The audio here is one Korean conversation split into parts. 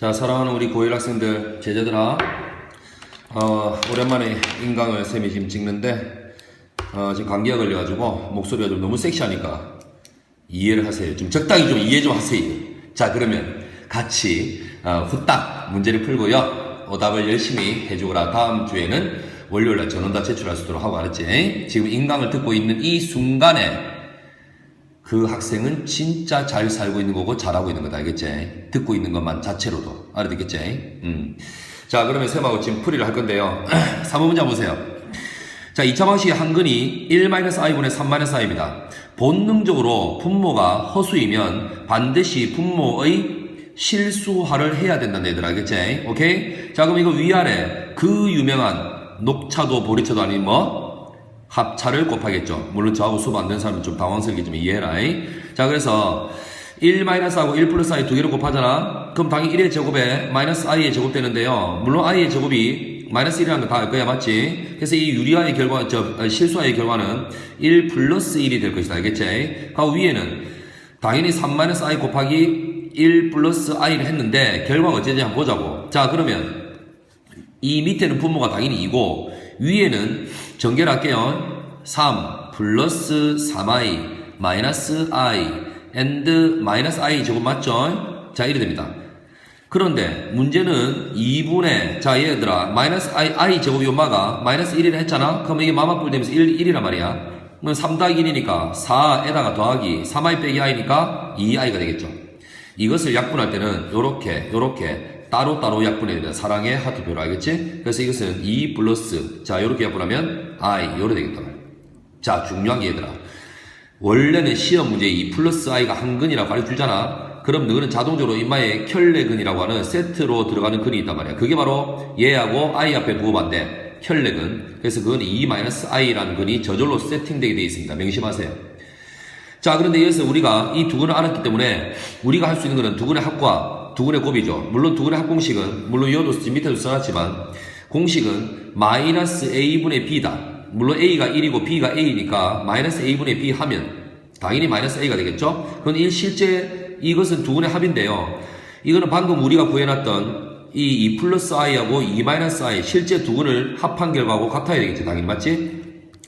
자, 사랑하는 우리 고1 학생들, 제자들아, 어, 오랜만에 인강을 쌤이 지금 찍는데, 어, 지금 감기가 걸려가지고, 목소리가 좀 너무 섹시하니까, 이해를 하세요. 좀 적당히 좀 이해 좀 하세요. 자, 그러면 같이, 어, 후딱 문제를 풀고요. 오답을 열심히 해주거라. 다음 주에는 월요일날 전원 다 제출할 수 있도록 하고 알았지? 지금 인강을 듣고 있는 이 순간에, 그 학생은 진짜 잘 살고 있는 거고 잘하고 있는 거다 알겠지? 듣고 있는 것만 자체로도 알아듣겠지? 음. 자 그러면 쌤하고 지금 풀이를 할 건데요 3번 문제 보세요 자 2차 방식의 한근이 1-i분의 3-i입니다 본능적으로 분모가 허수이면 반드시 분모의 실수화를 해야 된다는 얘들 알겠지? 오케이? 자 그럼 이거 위아래 그 유명한 녹차도 보리차도 아닌 뭐? 합차를 곱하겠죠. 물론 저하고 수업 안 된 사람은 좀 당황스럽겠지만 이해해라. 이. 자, 그래서 1 마이너스하고 1 플러스 i 두 개를 곱하잖아. 그럼 당연히 1의 제곱에 마이너스 i의 제곱 되는데요. 물론 i의 제곱이 마이너스 1이라는 거 다 알 거야, 맞지? 그래서 이 유리화의 결과, 저, 아, 실수화의 결과는 1 플러스 1이 될 것이다. 알겠지? 하고 위에는 당연히 3 마이너스 i 곱하기 1 플러스 i를 했는데 결과가 어찌되는지 한번 보자고. 자, 그러면 이 밑에는 분모가 당연히 2고 위에는 전개를 할게요. 3 플러스 3i 마이너스 i and 마이너스 i 제곱 맞죠? 자 이래 됩니다. 그런데 문제는 2분의 자 얘들아 마이너스 i, i 제곱이 엄마가 마이너스 1이라 했잖아? 그러면 이게 마마뿔 되면서 1, 1이란 말이야. 그럼 3 더하기 1이니까 4에다가 더하기 3i 빼기 i니까 2i가 되겠죠. 이것을 약분할 때는 요렇게 요렇게 따로따로 약분해야 돼. 사랑의 하트표로 알겠지? 그래서 이것은 2 플러스 자 요렇게 약분하면 i 요래 되겠다. 자 중요한 게 얘들아. 원래는 시험 문제 2 플러스 i가 한 근이라고 가르쳐주잖아. 그럼 너는 자동적으로 이마에 켤레근이라고 하는 세트로 들어가는 근이 있단 말이야. 그게 바로 얘하고 i 앞에 부호반대 켤레근. 그래서 그건 2-i라는 근이 저절로 세팅되게 되어 있습니다. 명심하세요. 자, 그런데 여기서 우리가 이 두 근을 알았기 때문에 우리가 할 수 있는 것은 두 근의 합과 두 근의 곱이죠. 물론 두 근의 합공식은 물론 이어도 밑에도 써놨지만 공식은 마이너스 a분의 b다. 물론 a가 1이고 b가 a니까 마이너스 a분의 b 하면 당연히 마이너스 a가 되겠죠. 그건 일 실제 이것은 두 근의 합인데요. 이거는 방금 우리가 구해놨던 이 2 플러스 i하고 2 마이너스 i 실제 두 근을 합한 결과하고 같아야 되겠지. 당연히 맞지?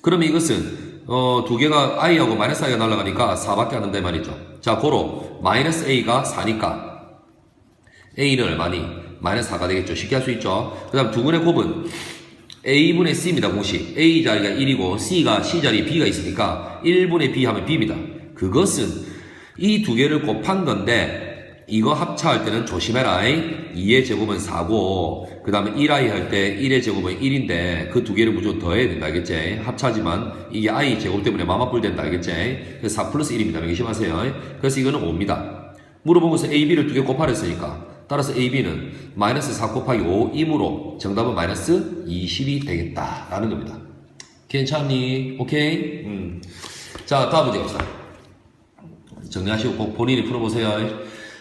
그러면 이것은 어, 두 개가 i하고 마이너스 i가 날아가니까 4밖에 안 된다 이 말이죠. 자, 고로 마이너스 a가 4니까 a는 얼마니? 마이너스 4가 되겠죠. 쉽게 할 수 있죠. 그 다음 두 근의 곱은 a분의 c입니다. 공식. a 자리가 1이고 c가 c 자리에 b가 있으니까 1분의 b 하면 b입니다. 그것은 이 두 개를 곱한 건데 이거 합차할 때는 조심해라. 2의 제곱은 4고 그 다음에 1i 할 때 1의 제곱은 1인데 그 두 개를 무조건 더해야 된다. 알겠지? 합차지만 이게 i 제곱 때문에 마마뿔 된다. 알겠지? 그래서 4 플러스 1입니다. 명심하세요. 그래서 이거는 5입니다. 물어본 것은 a, b를 두 개 곱하랬으니까 따라서 AB는 마이너스 4 곱하기 5이므로 정답은 마이너스 20이 되겠다라는 겁니다. 괜찮니? 오케이? 음. 자, 다음 문제 갑시다. 정리하시고 꼭 본인이 풀어보세요.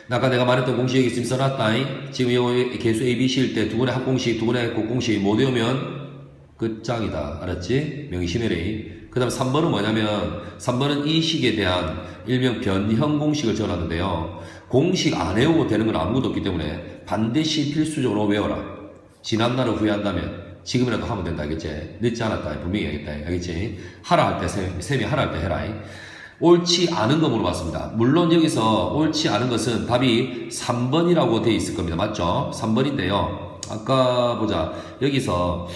아까 내가 말했던 공식 여기 있으면 써놨다. 지금 이 개수 ABC일 때 두 분의 합공식, 두 분의 곱공식 못 외우면 끝장이다. 알았지? 명심해래. 그 다음 3번은 뭐냐면 3번은 이 식에 대한 일명 변형 공식을 적어놨는데요. 공식 안 외우고 되는 건 아무것도 없기 때문에 반드시 필수적으로 외워라. 지난 날을 후회한다면 지금이라도 하면 된다. 알겠지? 늦지 않았다. 분명히 알겠다. 알겠지? 하라 할 때, 쌤, 쌤이 하라 할 때 해라. 옳지 않은 거 물어봤습니다. 물론 여기서 옳지 않은 것은 답이 3번이라고 되어 있을 겁니다. 맞죠? 3번인데요. 아까 보자. 여기서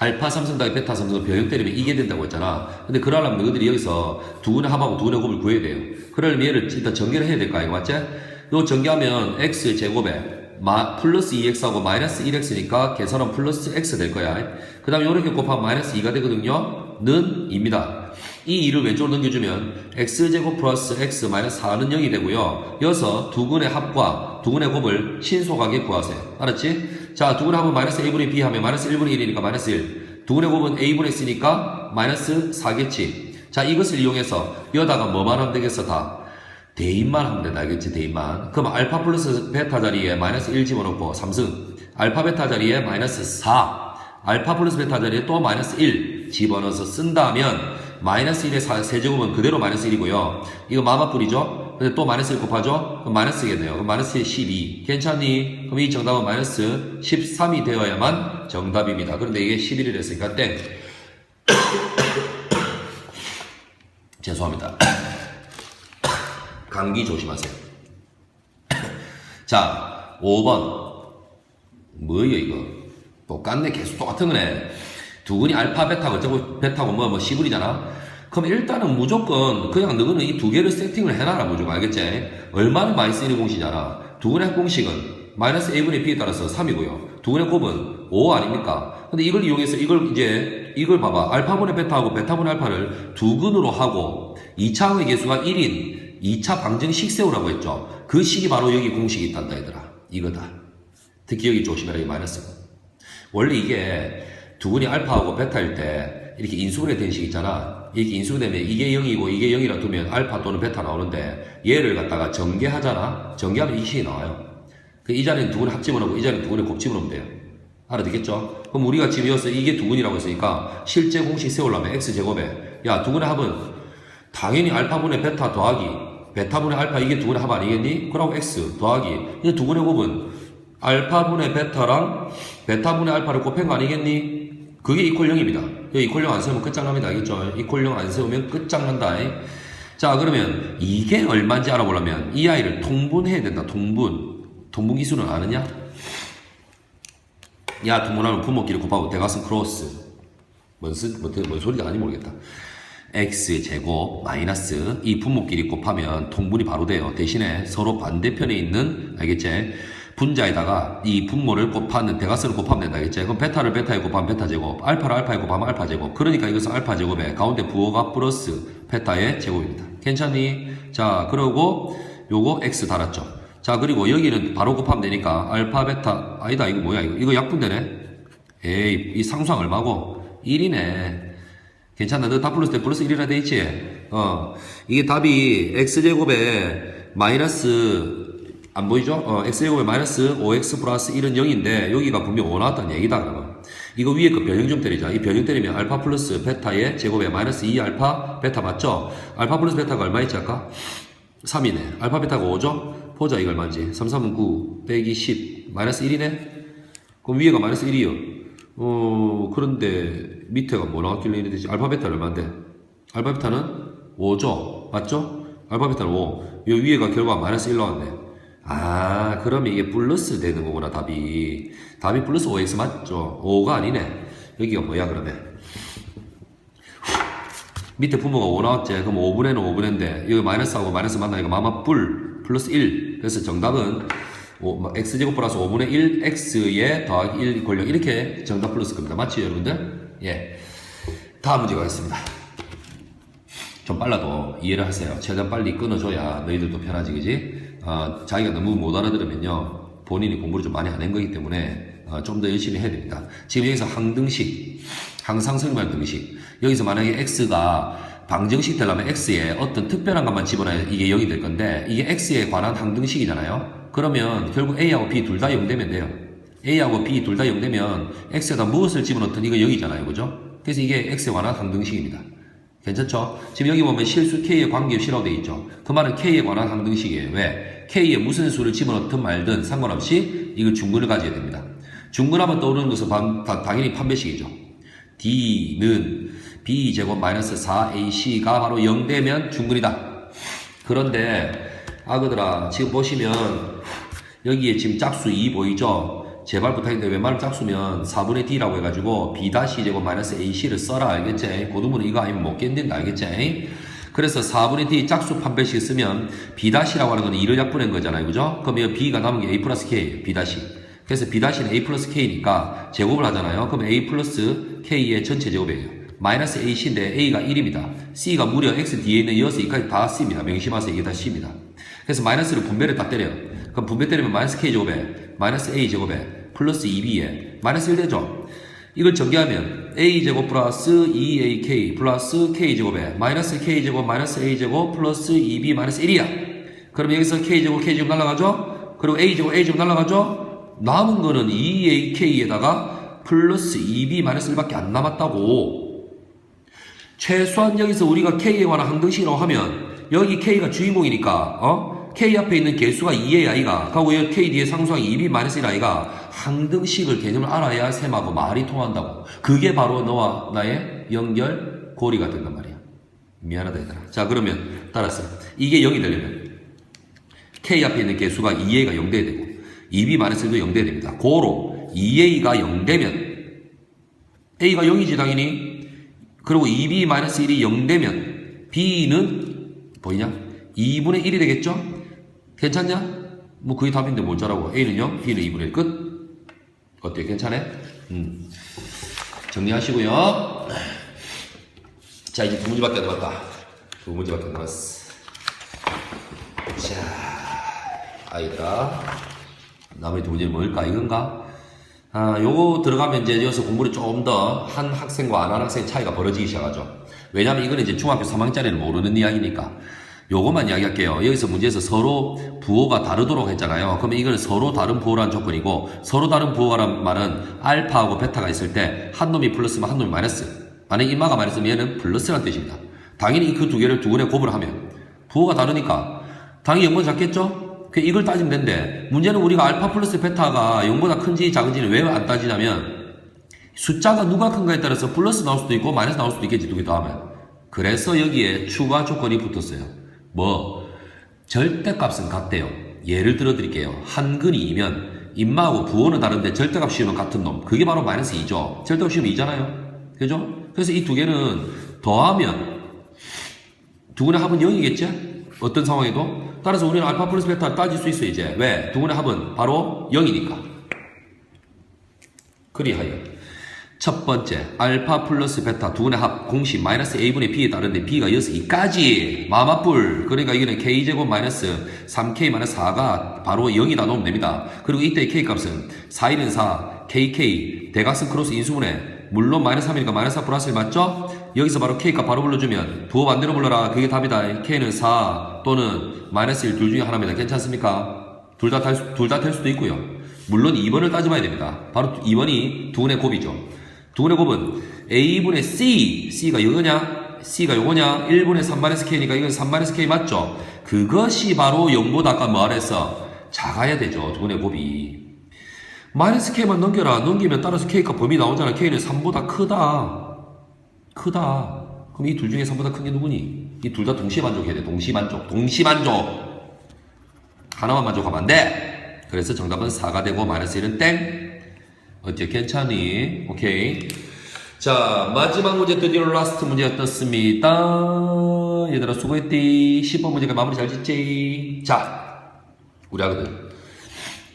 알파 삼성 더하기 베타 삼성 변형 때리면 이게 된다고 했잖아. 근데 그러려면 너희들이 여기서 두 분의 합하고 두 분의 곱을 구해야 돼요. 그러려면 얘를 일단 전개를 해야 될 거 아니고 맞지? 요 전개하면 x 제곱에 마, 플러스 2x하고 마이너스 1x니까 계산은 플러스 x 될 거야. 그 다음에 이렇게 곱하면 마이너스 2가 되거든요. 는 2입니다. 이 2를 왼쪽으로 넘겨주면 x제곱 플러스 x 마이너스 4는 0이 되고요. 이어서 두 근의 합과 두 근의 곱을 신속하게 구하세요. 알았지? 자, 두 근의 합은 마이너스 a분의 b 하면 마이너스 1분의 1이니까 마이너스 1. 두 근의 곱은 a분의 x니까 마이너스 4겠지. 자, 이것을 이용해서 여다가 뭐만 하면 되겠어, 다. 대입만 하면 된다. 알겠지? 대입만. 그럼 알파 플러스 베타 자리에 마이너스 1 집어넣고 3승. 알파 베타 자리에 마이너스 4. 알파 플러스 베타 자리에 또 마이너스 1 집어넣어서 쓴다면 마이너스 1의 4, 세제곱은 그대로 마이너스 1이고요. 이거 마마뿔이죠? 근데 또 마이너스를 곱하죠? 그럼 마이너스겠네요. 그럼 마이너스 12. 괜찮니? 그럼 이 정답은 마이너스 13이 되어야만 정답입니다. 그런데 이게 11이 됐으니까 땡. 죄송합니다. 감기 조심하세요. 자, 5번. 뭐예요, 이거? 똑같네. 계속 똑같은 거네. 두근이 알파, 베타, 어쩌고, 베타고 뭐, 뭐, 시불이잖아? 그럼 일단은 무조건 그냥 너는 이 두 개를 세팅을 해놔라, 무조건. 알겠지? 얼마나 많이 쓰이는 공식이잖아. 두근의 공식은 마이너스 a분의 b에 따라서 3이고요. 두근의 곱은 5 아닙니까? 근데 이걸 이용해서 이걸 이제, 이걸 봐봐. 알파분의 베타하고 베타분의 알파를 두근으로 하고 2차의 개수가 1인 2차 방정식 세우라고 했죠. 그 식이 바로 여기 공식이 있단다, 얘들아. 이거다. 특히 여기 조심해라, 이 마이너스가. 원래 이게 두근이 알파하고 베타일 때 이렇게 인수분해 된식 있잖아. 이렇게 인수분해되면 이게 0이고 이게 0이라 두면 알파 또는 베타 나오는데 얘를 갖다가 전개하잖아. 전개하면 이 식이 나와요. 그 이 자리는 두근을 합집어 넣고 이 자리는 두 근을 곱집어 넣으면 돼요. 알아듣겠죠? 그럼 우리가 지금 이어서 이게 두 근이라고 했으니까 실제 공식 세우려면 x제곱에 야 두 근의 합은 당연히 알파분의 베타 더하기 베타분의 알파 이게 두 근의 합 아니겠니? 그러고 x 더하기 이게 두근의 곱은 알파분의 베타랑 베타분의 알파를 곱한 거 아니겠니? 그게 이퀄 0입니다. 여기 이퀄 0안 세우면 끝장납니다. 알겠죠? 이퀄 0안 세우면 끝장난다. 자, 그러면 이게 얼마인지 알아보려면 이 아이를 통분해야 된다. 통분. 통분 기술은 아느냐? 야, 통분하면 부모끼리 곱하고 대가슴 크로스. 뭔, 쓰, 뭔, 뭔 소리가 아닌지 모르겠다. x 제곱 마이너스 이 분모끼리 곱하면 통분이 바로 돼요. 대신에 서로 반대편에 있는 알겠지? 분자에다가 이 분모를 곱하는 대가스를 곱하면 된다. 알겠지? 그럼 베타를 베타에 곱하면 베타 제곱, 알파를 알파에 곱하면 알파 제곱. 그러니까 이것은 알파 제곱에 가운데 부호가 플러스 베타의 제곱입니다. 괜찮니? 자, 그러고 요거 x 달았죠. 자, 그리고 여기는 바로 곱하면 되니까 알파 베타 아니다. 이거 뭐야? 이거 이거 약분되네. 에이, 이 상수항 얼마고? 1이네. 괜찮나? 너다 플러스 때 플러스 1이라 돼 있지? 어. 이게 답이 x제곱에 마이너스, 안 보이죠? 어, x제곱에 마이너스 5x 플러스 1은 0인데, 여기가 분명 5 나왔다는 얘기다, 그러면. 이거 위에 거 변형 좀 때리자. 이 변형 때리면 알파 플러스 베타의 제곱에 마이너스 2 알파 베타 맞죠? 알파 플러스 베타가 얼마 있지 아까? 3이네. 알파 베타가 5죠? 보자, 이거 얼마인지. 3, 3은 9, 빼기 10, 마이너스 1이네? 그럼 위에가 마이너스 1이요. 어, 그런데 밑에가 뭐 나왔길래 이래 되지? 알파 베타 얼마인데? 알파 베타는 5죠? 맞죠? 알파 베타는 5. 이 위에가 결과 마이너스 1 나왔네. 아, 그러면 이게 플러스 되는 거구나, 답이. 답이 플러스 5x 맞죠? 5가 아니네. 여기가 뭐야, 그러면? 밑에 분모가 5 나왔지? 그럼 5분의는 5분의인데, 여기 마이너스하고 마이너스 만나니까 마마 뿔, 플러스 1. 그래서 정답은 오, x제곱 플러스 5분의 1 x에 더하기 1 권력 이렇게 정답 플러스 겁니다. 맞죠 여러분들? 예. 다음 문제 가겠습니다. 좀 빨라도 이해를 하세요. 최대한 빨리 끊어줘야 너희들도 편하지 그지? 어, 자기가 너무 못 알아들으면요 본인이 공부를 좀 많이 안 한 거기 때문에 어, 좀 더 열심히 해야 됩니다. 지금 여기서 항등식, 항상성별 등식 여기서 만약에 x가 방정식 되려면 x에 어떤 특별한 것만 집어넣어야 이게 0이 될 건데 이게 x에 관한 항등식이잖아요. 그러면 결국 a하고 b 둘 다 0 되면 돼요. a하고 b 둘 다 0 되면 x에다 무엇을 집어넣든 이거 0이잖아요. 그죠? 그래서 이게 x에 관한 항등식입니다. 괜찮죠? 지금 여기 보면 실수 k에 관계없이라고 되어 있죠. 그 말은 k에 관한 항등식이에요. 왜? k에 무슨 수를 집어넣든 말든 상관없이 이거 중근을 가져야 됩니다. 중근하면 떠오르는 것은 반- 다- 당연히 판별식이죠. d는 b제곱 마이너스 4ac가 바로 0 되면 중근이다. 그런데 아그들아 지금 보시면 여기에 지금 짝수 2 보이죠? 제발 부탁인데 웬만하면 짝수면 4분의 d라고 해가지고 b 다시 제곱 마이너스 ac를 써라 알겠지? 고등문은 이거 아니면 못 견딘다 알겠지? 그래서 4분의 d 짝수 판별식 쓰면 b 다시라고 하는 건 2를 약분한 거잖아요 그죠? 그럼 이 b가 남은 게 a 플러스 k b 그래서 b 다시는 a 플러스 k니까 제곱을 하잖아요 그럼 a 플러스 k의 전체 제곱이에요 마이너스 ac인데 a가 1입니다 c가 무려 x 뒤에 있는 이어서 이까지 다 c입니다 명심하세요 이게 다 c입니다 그래서 마이너스를 분배를 딱 때려요. 그럼 분배 때리면 마이너스 k 제곱에 마이너스 a 제곱에 플러스 2b에 마이너스 1 되죠. 이걸 전개하면 a 제곱 플러스 2ak 플러스 k 제곱에 마이너스 k 제곱 마이너스 a 제곱 플러스 2b 마이너스 1이야. 그럼 여기서 k 제곱 k 제곱 날라가죠. 그리고 a 제곱 a 제곱 날라가죠. 남은 거는 2ak에다가 플러스 2b 마이너스 1밖에 안 남았다고. 최소한 여기서 우리가 k에 관한 항등식이라고 하면 여기 K가 주인공이니까 어? K 앞에 있는 개수가 2의 아이가 하고 여기 K 뒤에 상수항이 2B 마이너스 1 아이가 항등식을 개념을 알아야 셈하고 말이 통한다고. 그게 바로 너와 나의 연결 고리가 된단 말이야. 미안하다 얘들아. 자 그러면 따라서 이게 0이 되려면 K 앞에 있는 개수가 2A가 0돼야 되고 2B 마이너스 1도 0돼야 됩니다. 고로 2A가 0 되면 A가 0이지 당연히 그리고 2B 마이너스 1이 0 되면 B는 보이냐? 2분의 1이 되겠죠? 괜찮냐? 뭐 그게 답인데 뭘 짜라고 A는 0, B는 2분의 1 끝? 어때요? 괜찮아? 음. 정리하시고요. 자 이제 두 문제밖에 안 남았다. 두 문제밖에 안 남았어. 자 아이들아 나머지 두 문제는 뭘까 이건가? 아 요거 들어가면 이제 여기서 공부를 조금 더 한 학생과 안 한 학생 차이가 벌어지기 시작하죠. 왜냐면 이거는 이제 중학교 3학년짜리는 모르는 이야기니까. 요것만 이야기할게요. 여기서 문제에서 서로 부호가 다르도록 했잖아요. 그러면 이거는 서로 다른 부호라는 조건이고 서로 다른 부호라는 말은 알파하고 베타가 있을 때 한 놈이 플러스면 한 놈이 마이너스. 만약 이마가 마이너스면 얘는 플러스라는 뜻입니다. 당연히 그 두 개를 두 군에 곱을 하면 부호가 다르니까 당연히 0보다 작겠죠? 그 이걸 따지면 되는데 문제는 우리가 알파 플러스 베타가 0보다 큰지 작은지는 왜 안 따지냐면 숫자가 누가 큰가에 따라서 플러스 나올 수도 있고 마이너스 나올 수도 있겠지 두 개 더 하면 그래서 여기에 추가 조건이 붙었어요 뭐 절대값은 같대요. 예를 들어 드릴게요. 한근이 2면 인마하고 부호는 다른데 절대값 씌우면 같은 놈. 그게 바로 마이너스 2죠. 절대값 씌우면 2잖아요. 그죠? 그래서 이 두 개는 더하면 두 군의 합은 0이겠지? 어떤 상황에도? 따라서 우리는 알파 플러스 베타 따질 수 있어 이제. 왜? 두 군의 합은 바로 0이니까. 그리하여 첫 번째 알파 플러스 베타 두 군의 합 공식 마이너스 a분의 b에 따른데 b가 여기서 2까지. 마마뿔. 그러니까 이거는 k제곱 마이너스 3k 마이너스 4가 바로 0이다 놓으면 됩니다. 그리고 이때의 k값은 4 1은 4 kk 대각선 크로스 인수분해. 물론 마이너스 3이니까 마이너스 4 플러스 1 맞죠? 여기서 바로 k값 바로 불러주면 부호 반대로 불러라. 그게 답이다. K는 4 또는 마이너스 1 둘 중에 하나입니다. 괜찮습니까? 둘 다 둘 다 될 수도 있고요. 물론 2번을 따져봐야 됩니다. 바로 2번이 두 군의 곱이죠 두 군의 곱은 a분의 c c가 이거냐 c가 요거냐 1분의 3마이너스 k니까 이건 3마이너스 k 맞죠? 그것이 바로 0보다 아까 말했어 작아야 되죠 두 군의 곱이 마이너스 k만 넘겨라 넘기면 따라서 k가 범위 나오잖아 k는 3보다 크다 크다 그럼 이 둘 중에 3보다 큰 게 누구니? 이 둘 다 동시에 만족해야 돼 동시 만족 동시 만족 하나만 만족하면 안 돼. 그래서 정답은 4가 되고 마이너스 1은 땡. 어째 괜찮니? 오케이. 자, 마지막 문제 드디어 라스트 문제 어떻습니다. 얘들아 수고했디. 10번 문제가 마무리 잘 짓지. 자, 우리 하거든.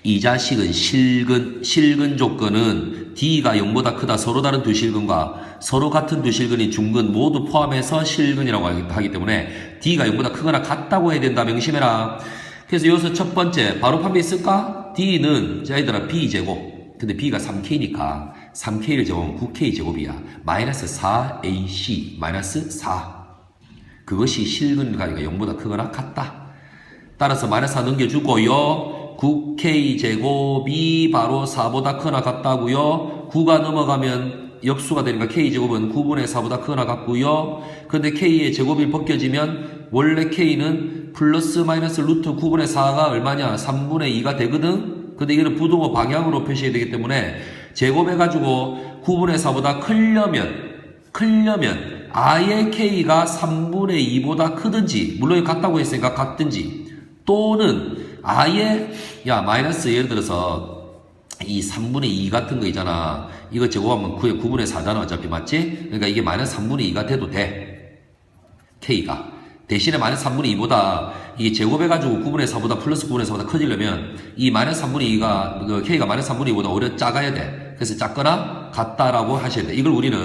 이 자식은 실근, 실근 조건은 D가 0보다 크다 서로 다른 두 실근과 서로 같은 두 실근이 중근 모두 포함해서 실근이라고 하기- 때문에 D가 0보다 크거나 같다고 해야 된다 명심해라. 그래서 여기서 첫 번째 바로 판매 있을까? D는 자 얘들아 B제곱 근데 B가 3K니까 3K를 제곱하면 9K 제곱이야. 마이너스 4AC 마이너스 4 그것이 실근 가위가 0보다 크거나 같다. 따라서 마이너스 4 넘겨주고요. 9K 제곱이 바로 4보다 크거나 같다고요. 9가 넘어가면 역수가 되니까 K제곱은 9분의 4보다 크거나 같고요. 근데 K의 제곱이 벗겨지면 원래 K는 플러스 마이너스 루트 9분의 4가 얼마냐? 3분의 2가 되거든 근데 이거는 부동호 방향으로 표시해야 되기 때문에 제곱해가지고 9분의 4보다 크려면 크려면 아예 K가 3분의 2보다 크든지 물론 같다고 했으니까 같든지 또는 아예 야 마이너스 예를 들어서 이 3분의 2 같은 거 있잖아. 이거 제곱하면 9에 9분의 4잖아 어차피 맞지? 그러니까 이게 마이너스 3분의 2가 돼도 돼. K가 대신에 마이너스 3분의 2보다 이게 제곱해가지고 9분의 4보다 플러스 9분의 4보다 커지려면 이 마이너스 3분의 2가 그 K가 마이너스 3분의 2보다 오히려 작아야 돼 그래서 작거나 같다라고 하셔야 돼 이걸 우리는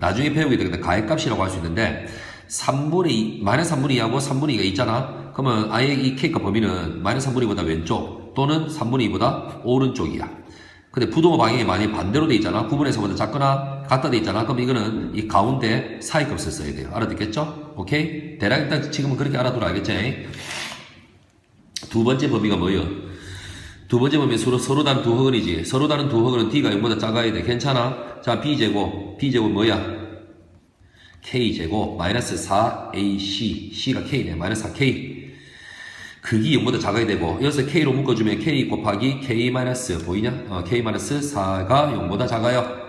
나중에 배우게 되는데 가액값이라고 할 수 있는데 3분의 2 마이너스 3분의 2하고 3분의 2가 있잖아 그러면 아예 이 K가 범위는 마이너스 3분의 2보다 왼쪽 또는 3분의 2보다 오른쪽이야 근데 부동호 방향이 많이 반대로 돼 있잖아. 9분의 4보다 작거나 같다 돼 있잖아. 그럼 이거는 이 가운데 사이값을 써야 돼요. 알아듣겠죠? 오케이? 대략 일단 지금은 그렇게 알아두라 알겠지? 두 번째 범위가 뭐예요? 두 번째 범위 서로, 서로 다른 두 허근이지. 서로 다른 두 허근은 D가 0보다 작아야 돼. 괜찮아? 자, B제곱. B제곱 뭐야? k제곱 마이너스 4ac c가 k네 마이너스 4k 극이 0보다 작아야 되고 여기서 k로 묶어주면 k 곱하기 k 마이너스 보이냐? 어, k 마이너스 4가 0보다 작아요.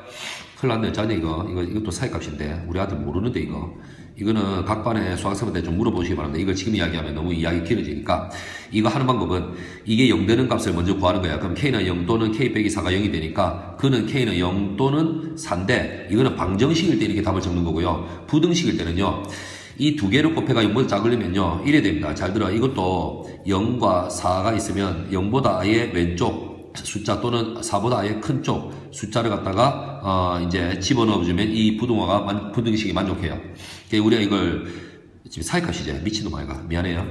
큰일 났네. 자네 이거 이거 이것도 사이값인데 우리 아들 모르는데 이거 이거는 각반에 수학생한테 좀 물어보시기 바랍니다. 이걸 지금 이야기하면 너무 이야기 길어지니까 이거 하는 방법은 이게 0 되는 값을 먼저 구하는 거야. 그럼 k는 0 또는 k 빼기 4가 0이 되니까 그는 k는 0 또는 4인데 이거는 방정식일 때 이렇게 답을 적는 거고요. 부등식일 때는요. 이 두 개를 곱해가 0보다 작으려면요. 이래 됩니다. 잘 들어. 이것도 0과 4가 있으면 0보다 아예 왼쪽 숫자 또는 4보다 아예 큰 쪽 숫자를 갖다가 어 이제 집어넣어주면 이 부등화가 만- 부등식이 만족해요. 우리가 이걸 지금 사이값이지 미친놈 아이가. 미안해요.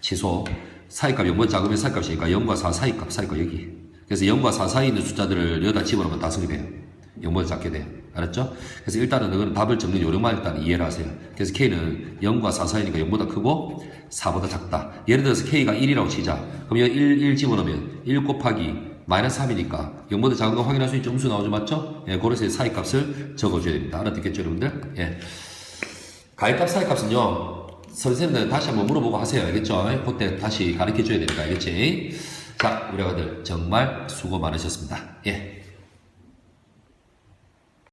취소 사이값 0보다 작으면 사이값이니까 0과 4 사이값 사이값 여기. 그래서 0과 4 사이에 있는 숫자들을 여기다 집어넣으면 다 성립해요. 0보다 작게 돼요 알았죠? 그래서 일단은 이거는 답을 적는 요령만 일단 이해를 하세요. 그래서 K는 0과 4 사이니까 0보다 크고 4보다 작다. 예를 들어서 K가 1이라고 치자. 그럼 여기 1, 1 집어넣으면 1 곱하기 마이너스 3이니까 0보다 작은 거 확인할 수 있는 점수 나오죠? 맞죠? 예, 그래서 사이값을 적어줘야 됩니다. 알아듣겠죠 여러분들? 예. 가입값 사이값은요 선생님들 다시 한번 물어보고 하세요 알겠죠? 그때 다시 가르쳐 줘야 되니까 알겠지? 자 우리 아들 정말 수고 많으셨습니다 예